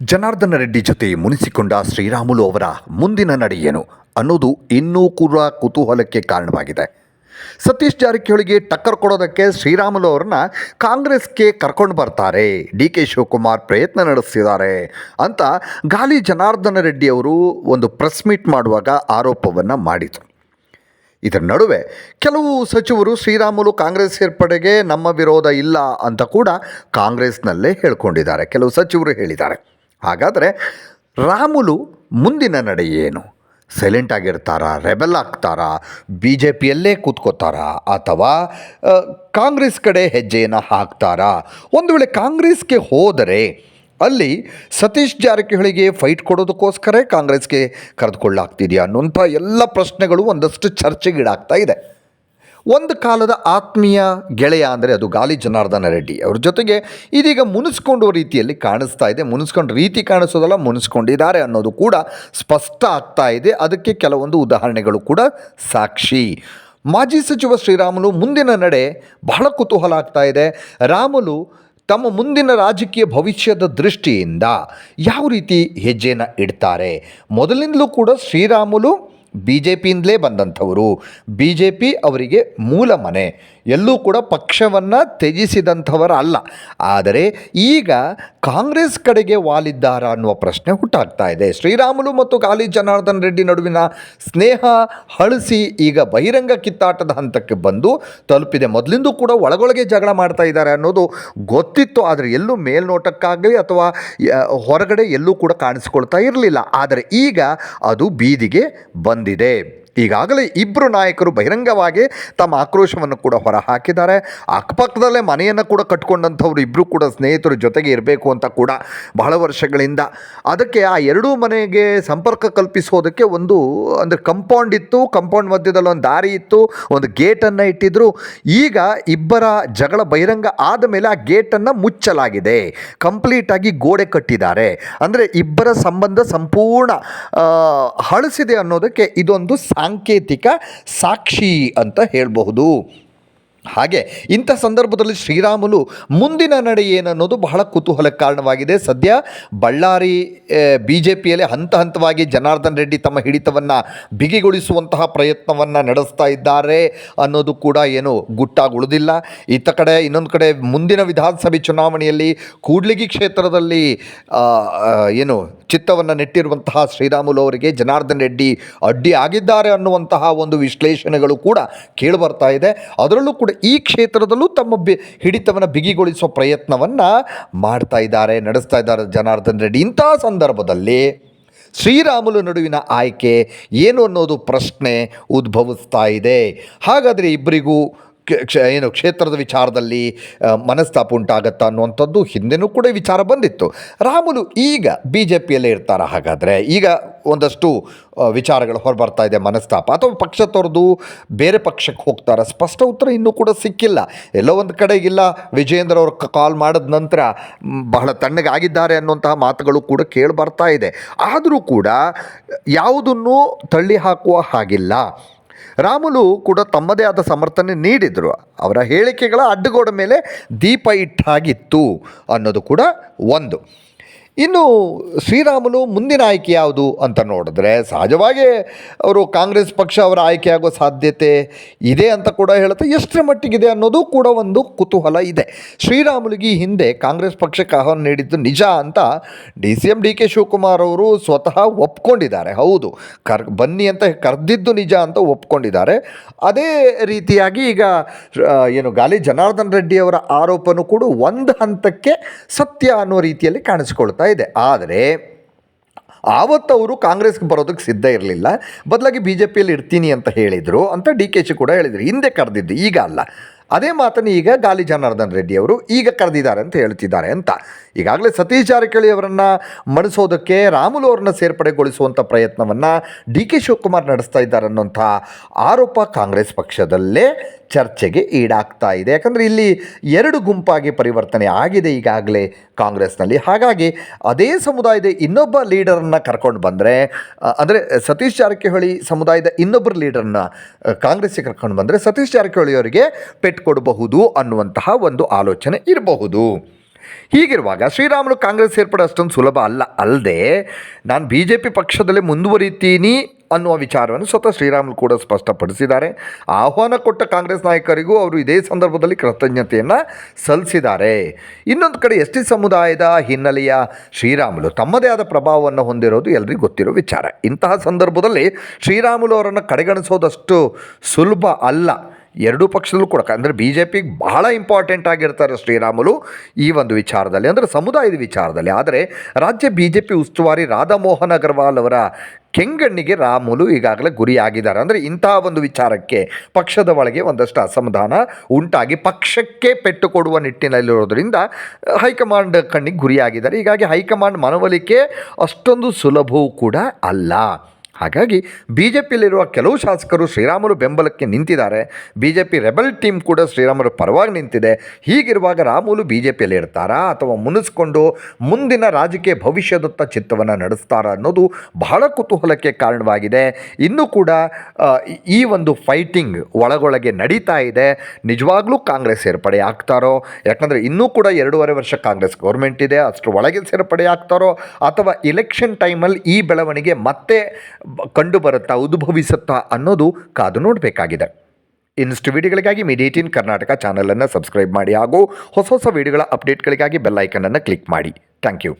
ಜನಾರ್ದನ ರೆಡ್ಡಿ ಜೊತೆ ಮುನಿಸಿಕೊಂಡ ಶ್ರೀರಾಮುಲು ಅವರ ಮುಂದಿನ ನಡೆ ಏನು ಅನ್ನೋದು ಇನ್ನೂ ಕೂಡ ಕುತೂಹಲಕ್ಕೆ ಕಾರಣವಾಗಿದೆ. ಸತೀಶ್ ಜಾರಕಿಹೊಳಿಗೆ ಟಕ್ಕರ್ ಕೊಡೋದಕ್ಕೆ ಶ್ರೀರಾಮುಲು ಅವ್ರನ್ನ ಕಾಂಗ್ರೆಸ್ಗೆ ಕರ್ಕೊಂಡು ಬರ್ತಾರೆ. ಡಿ ಕೆ ಶಿವಕುಮಾರ್ ಪ್ರಯತ್ನ ನಡೆಸ್ತಿದ್ದಾರೆ ಅಂತ ಗಾಲಿ ಜನಾರ್ದನ ರೆಡ್ಡಿ ಅವರು ಒಂದು ಪ್ರೆಸ್ ಮೀಟ್ ಮಾಡುವಾಗ ಆರೋಪವನ್ನು ಮಾಡಿದರು. ಇದರ ನಡುವೆ ಕೆಲವು ಸಚಿವರು ಶ್ರೀರಾಮುಲು ಕಾಂಗ್ರೆಸ್ ಸೇರ್ಪಡೆಗೆ ನಮ್ಮ ವಿರೋಧ ಇಲ್ಲ ಅಂತ ಕೂಡ ಕಾಂಗ್ರೆಸ್ನಲ್ಲೇ ಹೇಳ್ಕೊಂಡಿದ್ದಾರೆ. ಕೆಲವು ಸಚಿವರು ಹೇಳಿದ್ದಾರೆ. ಹಾಗಾದರೆ ರಾಮುಲು ಮುಂದಿನ ನಡೆ ಏನು? ಸೈಲೆಂಟ್ ಆಗಿರ್ತಾರಾ ರೆಬೆಲ್ ಆಗ್ತಾರಾ ಬಿ ಜೆ ಪಿಯಲ್ಲೇ ಕೂತ್ಕೋತಾರಾ, ಅಥವಾ ಕಾಂಗ್ರೆಸ್ ಕಡೆ ಹೆಜ್ಜೆಯನ್ನು ಹಾಕ್ತಾರಾ? ಒಂದು ವೇಳೆ ಕಾಂಗ್ರೆಸ್ಗೆ ಹೋದರೆ ಅಲ್ಲಿ ಸತೀಶ್ ಜಾರಕಿಹೊಳಿಗೆ ಫೈಟ್ ಕೊಡೋದಕ್ಕೋಸ್ಕರ ಕಾಂಗ್ರೆಸ್ಗೆ ಕರೆದುಕೊಳ್ಳಾಗ್ತಿದೆಯಾ ಅನ್ನುವಂಥ ಎಲ್ಲ ಪ್ರಶ್ನೆಗಳು ಒಂದಷ್ಟು ಚರ್ಚೆಗೀಡಾಗ್ತಾ ಇದೆ. ಒಂದು ಕಾಲದ ಆತ್ಮೀಯ ಗೆಳೆಯ ಅಂದರೆ ಅದು ಗಾಲಿ ಜನಾರ್ದನ ರೆಡ್ಡಿ. ಅವ್ರ ಜೊತೆಗೆ ಇದೀಗ ಮುನಿಸ್ಕೊಂಡು ರೀತಿಯಲ್ಲಿ ಕಾಣಿಸ್ತಾ ಇದೆ. ಮುನಿಸ್ಕೊಂಡು ರೀತಿ ಕಾಣಿಸೋದಲ್ಲ ಮುನಿಸ್ಕೊಂಡಿದ್ದಾರೆ ಅನ್ನೋದು ಕೂಡ ಸ್ಪಷ್ಟ ಆಗ್ತಾ ಇದೆ. ಅದಕ್ಕೆ ಕೆಲವೊಂದು ಉದಾಹರಣೆಗಳು ಕೂಡ ಸಾಕ್ಷಿ. ಮಾಜಿ ಸಚಿವ ಶ್ರೀರಾಮುಲು ಮುಂದಿನ ನಡೆ ಬಹಳ ಕುತೂಹಲ ಆಗ್ತಾ ಇದೆ. ರಾಮುಲು ತಮ್ಮ ಮುಂದಿನ ರಾಜಕೀಯ ಭವಿಷ್ಯದ ದೃಷ್ಟಿಯಿಂದ ಯಾವ ರೀತಿ ಹೆಜ್ಜೆಯನ್ನು ಇಡ್ತಾರೆ? ಮೊದಲಿಂದಲೂ ಕೂಡ ಶ್ರೀರಾಮುಲು ಬಿ ಜೆ ಪಿಯಿಂದಲೇ ಬಂದಂಥವರು. ಬಿ ಜೆ ಪಿ ಅವರಿಗೆ ಮೂಲ ಮನೆ. ಎಲ್ಲೂ ಕೂಡ ಪಕ್ಷವನ್ನು ತ್ಯಜಿಸಿದಂಥವರ ಅಲ್ಲ. ಆದರೆ ಈಗ ಕಾಂಗ್ರೆಸ್ ಕಡೆಗೆ ವಾಲಿದ್ದಾರ ಅನ್ನುವ ಪ್ರಶ್ನೆ ಹುಟ್ಟಾಗ್ತಾ ಇದೆ. ಶ್ರೀರಾಮುಲು ಮತ್ತು ಗಾಲಿ ಜನಾರ್ದನ್ ರೆಡ್ಡಿ ನಡುವಿನ ಸ್ನೇಹ ಹಳಸಿ ಈಗ ಬಹಿರಂಗ ಕಿತ್ತಾಟದ ಹಂತಕ್ಕೆ ಬಂದು ತಲುಪಿದೆ. ಮೊದಲಿಂದ ಕೂಡ ಒಳಗೊಳಗೆ ಜಗಳ ಮಾಡ್ತಾ ಇದ್ದಾರೆ ಅನ್ನೋದು ಗೊತ್ತಿತ್ತು. ಆದರೆ ಎಲ್ಲೂ ಮೇಲ್ನೋಟಕ್ಕಾಗಲಿ ಅಥವಾ ಹೊರಗಡೆ ಎಲ್ಲೂ ಕೂಡ ಕಾಣಿಸ್ಕೊಳ್ತಾ ಇರಲಿಲ್ಲ. ಆದರೆ ಈಗ ಅದು ಬೀದಿಗೆ ಬಂದಿದೆ. ಈಗಾಗಲೇ ಇಬ್ಬರು ನಾಯಕರು ಬಹಿರಂಗವಾಗಿ ತಮ್ಮ ಆಕ್ರೋಶವನ್ನು ಕೂಡ ಹೊರಹಾಕಿದ್ದಾರೆ. ಅಕ್ಕಪಕ್ಕದಲ್ಲೇ ಮನೆಯನ್ನು ಕೂಡ ಕಟ್ಕೊಂಡಂಥವ್ರು ಇಬ್ಬರು ಕೂಡ ಸ್ನೇಹಿತರ ಜೊತೆಗೆ ಇರಬೇಕು ಅಂತ ಕೂಡ ಬಹಳ ವರ್ಷಗಳಿಂದ. ಅದಕ್ಕೆ ಆ ಎರಡೂ ಮನೆಗೆ ಸಂಪರ್ಕ ಕಲ್ಪಿಸೋದಕ್ಕೆ ಒಂದು, ಅಂದರೆ ಕಂಪೌಂಡ್ ಇತ್ತು ಕಂಪೌಂಡ್ ಮಧ್ಯದಲ್ಲಿ ಒಂದು ದಾರಿ ಇತ್ತು, ಒಂದು ಗೇಟನ್ನು ಇಟ್ಟಿದ್ರು. ಈಗ ಇಬ್ಬರ ಜಗಳ ಬಹಿರಂಗ ಆದ ಮೇಲೆ ಆ ಗೇಟನ್ನು ಮುಚ್ಚಲಾಗಿದೆ. ಕಂಪ್ಲೀಟಾಗಿ ಗೋಡೆ ಕಟ್ಟಿದ್ದಾರೆ. ಅಂದರೆ ಇಬ್ಬರ ಸಂಬಂಧ ಸಂಪೂರ್ಣ ಹಳಸಿದೆ ಅನ್ನೋದಕ್ಕೆ ಇದೊಂದು ಸಾಂಕೇತಿಕ ಸಾಕ್ಷಿ ಅಂತ ಹೇಳಬಹುದು. ಹಾಗೆ ಇಂಥ ಸಂದರ್ಭದಲ್ಲಿ ಶ್ರೀರಾಮುಲು ಮುಂದಿನ ನಡೆ ಏನನ್ನೋದು ಬಹಳ ಕುತೂಹಲಕ್ಕೆ ಕಾರಣವಾಗಿದೆ. ಸದ್ಯ ಬಳ್ಳಾರಿ ಬಿ ಜೆ ಪಿಯಲ್ಲಿ ಹಂತ ಹಂತವಾಗಿ ಜನಾರ್ದನ್ ರೆಡ್ಡಿ ತಮ್ಮ ಹಿಡಿತವನ್ನು ಬಿಗಿಗೊಳಿಸುವಂತಹ ಪ್ರಯತ್ನವನ್ನು ನಡೆಸ್ತಾ ಇದ್ದಾರೆ ಅನ್ನೋದು ಕೂಡ ಏನು ಗುಟ್ಟಾಗಿ ಉಳಿದಿಲ್ಲ ಇತ್ತ ಕಡೆ, ಇನ್ನೊಂದು ಕಡೆ ಮುಂದಿನ ವಿಧಾನಸಭೆ ಚುನಾವಣೆಯಲ್ಲಿ ಕೂಡ್ಲಿಗಿ ಕ್ಷೇತ್ರದಲ್ಲಿ ಏನು ಚಿತ್ತವನ್ನು ನೆಟ್ಟಿರುವಂತಹ ಶ್ರೀರಾಮುಲು ಅವರಿಗೆ ಜನಾರ್ದನ್ ರೆಡ್ಡಿ ಅಡ್ಡಿ ಆಗಿದ್ದಾರೆ ಅನ್ನುವಂತಹ ಒಂದು ವಿಶ್ಲೇಷಣೆಗಳು ಕೂಡ ಕೇಳಿಬರ್ತಾ ಇದೆ. ಅದರಲ್ಲೂ ಕೂಡ ಈ ಕ್ಷೇತ್ರದಲ್ಲೂ ತಮ್ಮ ಬಿ, ಹಿಡಿತವನ್ನು ಬಿಗಿಗೊಳಿಸುವ ಪ್ರಯತ್ನವನ್ನು ಮಾಡ್ತಾ ಇದ್ದಾರೆ, ನಡೆಸ್ತಾ ಇದ್ದಾರೆ ಜನಾರ್ದನ್ ರೆಡ್ಡಿ. ಇಂಥ ಸಂದರ್ಭದಲ್ಲಿ ಶ್ರೀರಾಮುಲು ನಡುವಿನ ಆಯ್ಕೆ ಏನು ಅನ್ನೋದು ಪ್ರಶ್ನೆ ಉದ್ಭವಿಸ್ತಾ ಇದೆ. ಹಾಗಾದರೆ ಇಬ್ಬರಿಗೂ ಕ್ಷ- ಏನು ಕ್ಷೇತ್ರದ ವಿಚಾರದಲ್ಲಿ ಮನಸ್ತಾಪ ಉಂಟಾಗತ್ತಾ ಅನ್ನುವಂಥದ್ದು ಹಿಂದೆನೂ ಕೂಡ ವಿಚಾರ ಬಂದಿತ್ತು. ರಾಮುಲು ಈಗ ಬಿ ಜೆ ಪಿಯಲ್ಲೇ ಇರ್ತಾರ. ಹಾಗಾದರೆ ಈಗ ಒಂದಷ್ಟು ವಿಚಾರಗಳು ಹೊರಬರ್ತಾ ಇದೆ ಮನಸ್ತಾಪ. ಅಥವಾ ಪಕ್ಷ ತೊರೆದು ಬೇರೆ ಪಕ್ಷಕ್ಕೆ ಹೋಗ್ತಾರ. ಸ್ಪಷ್ಟ ಉತ್ತರ ಇನ್ನೂ ಕೂಡ ಸಿಕ್ಕಿಲ್ಲ. ಎಲ್ಲೋ ಒಂದು ಕಡೆಗಿಲ್ಲ ವಿಜಯೇಂದ್ರ ಅವರು ಕಾಲ್ ಮಾಡಿದ ನಂತರ ಬಹಳ ತಣ್ಣಗಾಗಿದ್ದಾರೆ ಅನ್ನುವಂತಹ ಮಾತುಗಳು ಕೂಡ ಕೇಳಿ ಬರ್ತಾ ಇದೆ. ಆದರೂ ಕೂಡ ಯಾವುದನ್ನು ತಳ್ಳಿ ಹಾಕುವ ಹಾಗಿಲ್ಲ. ರಾಮುಲು ಕೂಡ ತಮ್ಮದೇ ಆದ ಸಮರ್ಥನೆ ನೀಡಿದರು. ಅವರ ಹೇಳಿಕೆಗಳ ಅಡ್ಡಗೋಡ ಮೇಲೆ ದೀಪ ಇಟ್ಟಾಗಿತ್ತು ಅನ್ನೋದು ಕೂಡ ಒಂದು. ಇನ್ನು ಶ್ರೀರಾಮುಲು ಮುಂದಿನ ಆಯ್ಕೆ ಯಾವುದು ಅಂತ ನೋಡಿದ್ರೆ ಸಹಜವಾಗಿ ಅವರು ಕಾಂಗ್ರೆಸ್ ಪಕ್ಷ ಅವರ ಆಯ್ಕೆಯಾಗುವ ಸಾಧ್ಯತೆ ಇದೆ ಅಂತ ಕೂಡ ಹೇಳುತ್ತೆ. ಎಷ್ಟರ ಮಟ್ಟಿಗಿದೆ ಅನ್ನೋದು ಕೂಡ ಒಂದು ಕುತೂಹಲ ಇದೆ. ಶ್ರೀರಾಮುಲಿಗೆ ಹಿಂದೆ ಕಾಂಗ್ರೆಸ್ ಪಕ್ಷಕ್ಕೆ ಆಹ್ವಾನ ನೀಡಿದ್ದು ನಿಜ ಅಂತ D C M D K Shivakumar ಅವರು ಸ್ವತಃ ಒಪ್ಕೊಂಡಿದ್ದಾರೆ. ಹೌದು, ಕರ್ ಬನ್ನಿ ಅಂತ ಕರೆದಿದ್ದು ನಿಜ ಅಂತ ಒಪ್ಕೊಂಡಿದ್ದಾರೆ. ಅದೇ ರೀತಿಯಾಗಿ ಈಗ ಏನು ಗಾಲಿ ಜನಾರ್ದನ್ ರೆಡ್ಡಿ ಅವರ ಆರೋಪನೂ ಕೂಡ ಒಂದು ಹಂತಕ್ಕೆ ಸತ್ಯ ಅನ್ನೋ ರೀತಿಯಲ್ಲಿ ಕಾಣಿಸ್ಕೊಳ್ತಾ ಇದೆ. ಆದರೆ ಆವತ್ತು ಅವರು ಕಾಂಗ್ರೆಸ್ಗೆ ಬರೋದಕ್ಕೆ ಸಿದ್ಧ ಇರಲಿಲ್ಲ. ಬದಲಾಗಿ ಬಿ ಜೆ ಪಿಯಲ್ಲಿ ಇರ್ತೀನಿ ಅಂತ ಹೇಳಿದರು ಅಂತ ಡಿ ಕೆ ಶಿ ಕೂಡ ಹೇಳಿದರು. ಹಿಂದೆ ಕರೆದಿದ್ದು. ಈಗ ಅಲ್ಲ. ಅದೇ ಮಾತನ್ನು ಈಗ ಗಾಲಿ ಜನಾರ್ದನ್ ರೆಡ್ಡಿ ಅವರು ಈಗ ಕರೆದಿದ್ದಾರೆ ಅಂತ ಹೇಳ್ತಿದ್ದಾರೆ ಅಂತ. ಈಗಾಗಲೇ ಸತೀಶ್ ಜಾರಕಿಹೊಳಿ ಅವರನ್ನು ಮಣಿಸೋದಕ್ಕೆ ರಾಮುಲು ಅವರನ್ನ ಸೇರ್ಪಡೆಗೊಳಿಸುವಂಥ ಪ್ರಯತ್ನವನ್ನು ಡಿ ಕೆ ಶಿವಕುಮಾರ್ ನಡೆಸ್ತಾ ಇದ್ದಾರೆ ಅನ್ನೋಂಥ ಆರೋಪ ಕಾಂಗ್ರೆಸ್ ಪಕ್ಷದಲ್ಲೇ ಚರ್ಚೆಗೆ ಈಡಾಗ್ತಾ ಇದೆ. ಯಾಕಂದರೆ ಇಲ್ಲಿ ಎರಡು ಗುಂಪಾಗಿ ಪರಿವರ್ತನೆ ಆಗಿದೆ ಈಗಾಗಲೇ ಕಾಂಗ್ರೆಸ್ನಲ್ಲಿ. ಹಾಗಾಗಿ ಅದೇ ಸಮುದಾಯದ ಇನ್ನೊಬ್ಬ ಲೀಡರನ್ನು ಕರ್ಕೊಂಡು ಬಂದರೆ ಅಂದರೆ ಸತೀಶ್ ಜಾರಕಿಹೊಳಿ ಸಮುದಾಯದ ಇನ್ನೊಬ್ಬರು ಲೀಡರನ್ನು ಕಾಂಗ್ರೆಸ್ಗೆ ಕರ್ಕೊಂಡು ಬಂದರೆ ಸತೀಶ್ ಜಾರಕಿಹೊಳಿ ಅವರಿಗೆ ಪೆಟ್ಟು ಕೊಡಬಹುದು ಅನ್ನುವಂತಹ ಒಂದು ಆಲೋಚನೆ ಇರಬಹುದು. ಹೀಗಿರುವಾಗ ಶ್ರೀರಾಮುಲು ಕಾಂಗ್ರೆಸ್ ಸೇರ್ಪಡೆ ಅಷ್ಟೊಂದು ಸುಲಭ ಅಲ್ಲ, ಅಲ್ಲದೆ ನಾನು ಬಿ ಜೆ ಪಿ ಪಕ್ಷದಲ್ಲೇ ಮುಂದುವರಿತೀನಿ ಅನ್ನುವ ವಿಚಾರವನ್ನು ಸ್ವತಃ ಶ್ರೀರಾಮುಲು ಕೂಡ ಸ್ಪಷ್ಟಪಡಿಸಿದ್ದಾರೆ. ಆಹ್ವಾನ ಕೊಟ್ಟ ಕಾಂಗ್ರೆಸ್ ನಾಯಕರಿಗೂ ಅವರು ಇದೇ ಸಂದರ್ಭದಲ್ಲಿ ಕೃತಜ್ಞತೆಯನ್ನು ಸಲ್ಲಿಸಿದ್ದಾರೆ. ಇನ್ನೊಂದು ಕಡೆ ಎಸ್ ಸಮುದಾಯದ ಹಿನ್ನೆಲೆಯ ಶ್ರೀರಾಮುಲು ತಮ್ಮದೇ ಆದ ಪ್ರಭಾವವನ್ನು ಹೊಂದಿರೋದು ಎಲ್ಲರಿಗೂ ಗೊತ್ತಿರೋ ವಿಚಾರ. ಇಂತಹ ಸಂದರ್ಭದಲ್ಲಿ ಶ್ರೀರಾಮುಲು ಅವರನ್ನು ಕಡೆಗಣಿಸೋದಷ್ಟು ಸುಲಭ ಅಲ್ಲ. ಎರಡೂ ಪಕ್ಷದಲ್ಲೂ ಕೂಡ. ಅಂದರೆ ಬಿ ಜೆ ಪಿಗೆ ಬಹಳ ಇಂಪಾರ್ಟೆಂಟ್ ಆಗಿರ್ತಾರೆ ಶ್ರೀರಾಮುಲು ಈ ಒಂದು ವಿಚಾರದಲ್ಲಿ, ಅಂದರೆ ಸಮುದಾಯದ ವಿಚಾರದಲ್ಲಿ. ಆದರೆ ರಾಜ್ಯ ಬಿ ಜೆ ಪಿ ಉಸ್ತುವಾರಿ ರಾಧಾಮೋಹನ್ ಅಗರ್ವಾಲ್ ಅವರ ಕೆಂಗಣ್ಣಿಗೆ ರಾಮುಲು ಈಗಾಗಲೇ ಗುರಿಯಾಗಿದ್ದಾರೆ. ಅಂದರೆ ಇಂತಹ ಒಂದು ವಿಚಾರಕ್ಕೆ ಪಕ್ಷದ ಒಳಗೆ ಒಂದಷ್ಟು ಅಸಮಾಧಾನ ಉಂಟಾಗಿ ಪಕ್ಷಕ್ಕೆ ಪೆಟ್ಟು ಕೊಡುವ ನಿಟ್ಟಿನಲ್ಲಿರೋದ್ರಿಂದ ಹೈಕಮಾಂಡ್ ಕಣ್ಣಿಗೆ ಗುರಿಯಾಗಿದ್ದಾರೆ. ಹೀಗಾಗಿ ಹೈಕಮಾಂಡ್ ಮನವೊಲಿಕೆ ಅಷ್ಟೊಂದು ಸುಲಭವೂ ಕೂಡ ಅಲ್ಲ. ಹಾಗಾಗಿ ಬಿ ಜೆ ಪಿಯಲ್ಲಿರುವ ಕೆಲವು ಶಾಸಕರು ಶ್ರೀರಾಮುಲು ಬೆಂಬಲಕ್ಕೆ ನಿಂತಿದ್ದಾರೆ. B J P rebel team ಕೂಡ ಶ್ರೀರಾಮುಲು ಪರವಾಗಿ ನಿಂತಿದೆ. ಹೀಗಿರುವಾಗ ರಾಮುಲು ಬಿ ಜೆ ಪಿಯಲ್ಲಿ ಇರ್ತಾರಾ ಅಥವಾ ಮುನಿಸ್ಕೊಂಡು ಮುಂದಿನ ರಾಜಕೀಯ ಭವಿಷ್ಯದತ್ತ ಚಿತ್ತವನ್ನು ನಡೆಸ್ತಾರಾ ಅನ್ನೋದು ಬಹಳ ಕುತೂಹಲಕ್ಕೆ ಕಾರಣವಾಗಿದೆ. ಇನ್ನೂ ಕೂಡ ಈ- ಒಂದು ಫೈಟಿಂಗ್ ಒಳಗೊಳಗೆ ನಡೀತಾ ಇದೆ. ನಿಜವಾಗ್ಲೂ ಕಾಂಗ್ರೆಸ್ ಸೇರ್ಪಡೆ ಆಗ್ತಾರೋ, ಯಾಕಂದರೆ ಇನ್ನೂ ಕೂಡ ಎರಡೂವರೆ ವರ್ಷ ಕಾಂಗ್ರೆಸ್ ಗೌರ್ಮೆಂಟ್ ಇದೆ. ಅಷ್ಟರ ಒಳಗೆ ಸೇರ್ಪಡೆ ಆಗ್ತಾರೋ ಅಥವಾ ಇಲೆಕ್ಷನ್ ಟೈಮಲ್ಲಿ ಈ ಬೆಳವಣಿಗೆ ಮತ್ತೆ ಕಂಡು ಬರುತ್ತಾ ಉದ್ಭವಿಸುತ್ತಾ ಅನ್ನೋದು ಕಾದು ನೋಡಬೇಕಾಗಿದೆ. ಇನ್ನಷ್ಟು ವಿಡಿಯೋಗಳಿಗಾಗಿ ಇನ್ ಕರ್ನಾಟಕ ಚಾನಲನ್ನು ಸಬ್ಸ್ಕ್ರೈಬ್ ಮಾಡಿ ಹಾಗೂ ಹೊಸ ಹೊಸ ವೀಡಿಯೋಗಳ ಅಪ್ಡೇಟ್ಗಳಿಗಾಗಿ ಬೆಲ್ ಐಕನನ್ನು ಕ್ಲಿಕ್ ಮಾಡಿ. Thank you